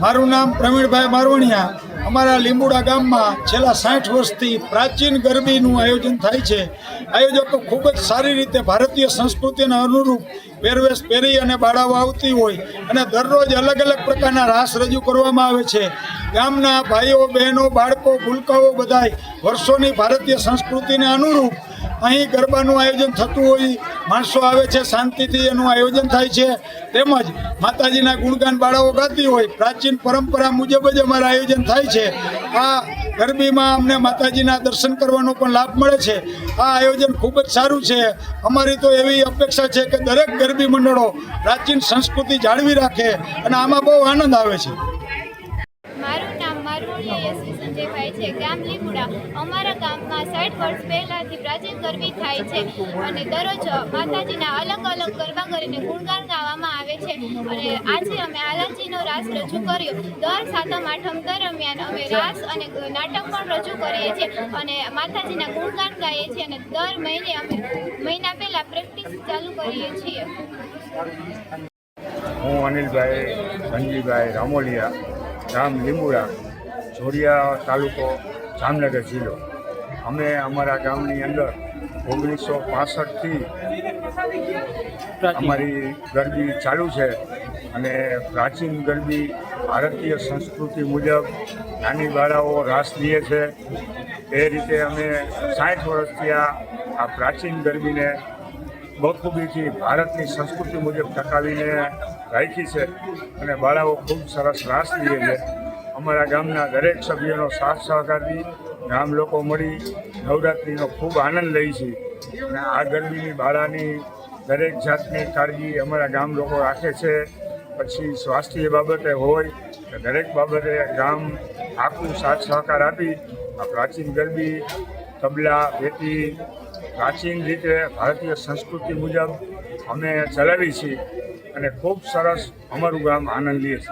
મારું નામ પ્રવીણભાઈ મારવણિયા. અમારા લીંબુડા ગામમાં છેલ્લા સાઠ વર્ષથી પ્રાચીન ગરબીનું આયોજન થાય છે. આયોજકો ખૂબ જ સારી રીતે ભારતીય સંસ્કૃતિને અનુરૂપ પહેરવેશ પહેરી અને બાળાઓ આવતી હોય અને દરરોજ અલગ અલગ પ્રકારના રાસ રજૂ કરવામાં આવે છે. ગામના ભાઈઓ, બહેનો, બાળકો, ભૂલકાઓ બધાય વર્ષોની ભારતીય સંસ્કૃતિને અનુરૂપ અહીં ગરબાનું આયોજન થતું હોય માણસો આવે છે, શાંતિથી એનું આયોજન થાય છે. તેમજ માતાજીના ગુણગાન બાળાઓ ગાતી હોય, પ્રાચીન પરંપરા મુજબ જ અમારા આયોજન થાય છે. આ ગરબીમાં અમને માતાજીના દર્શન કરવાનો પણ લાભ મળે છે. આ આયોજન ખૂબ જ સારું છે. અમારી તો એવી અપેક્ષા છે કે દરેક ગરબી મંડળો પ્રાચીન સંસ્કૃતિ જાળવી રાખે અને આમાં બહુ આનંદ આવે છે. ગામ લીમડા. અમારા ગામમાં સાઠ વર્ષ પહેલાંથી પ્રાચીન ગરબી થાય છે અને દરરોજ માતાજીના અલગ અલગ ગરબા કરીને ગુણગાન ગાવામાં આવે છે. અને આજે અમે આલાજીનો રાસ રજૂ કર્યો. દર સાતમ આઠમ દરમિયાન અમે રાસ અને નાટક પણ રજૂ કરીએ છીએ અને માતાજીના ગુણગાન ગાઈએ છીએ અને દર મહિને અમે મહિના પહેલાં પ્રેક્ટિસ ચાલુ કરીએ છીએ. હું અનિલભાઈ સંજીભાઈ રામોલિયા, ગામ લીંબુડા જોડિયા તાલુકો જામનગર જિલ્લો. અમે અમારા ગામની અંદર ઓગણીસો પાસઠથી અમારી ગરબી ચાલુ છે અને પ્રાચીન ગરબી ભારતીય સંસ્કૃતિ મુજબ નાની બાળાઓ રાસ લે છે. એ રીતે અમે સાઠ વર્ષથી આ પ્રાચીન ગરબીને બખૂબીથી ભારતની સંસ્કૃતિ મુજબ ટકાવીને રાખી છે અને બાળાઓ ખૂબ સરસ રાસ લે છે. અમારા ગામના દરેક સભ્યોનો સાથ સહકારથી ગામ લોકો મળી નવરાત્રિનો ખૂબ આનંદ લઈ છે. અને આ ગરબીની બાળાની દરેક જાતની કાળજી અમારા ગામ લોકો રાખે છે. પછી સ્વાસ્થ્ય બાબતે હોય તો દરેક બાબતે ગામ આખું સાથ સહકાર આપી આ પ્રાચીન ગરબી, તબલા પેટી પ્રાચીન રીતે ભારતીય સંસ્કૃતિ મુજબ અમે ચલાવી છીએ અને ખૂબ સરસ અમારું ગામ આનંદ લે છે.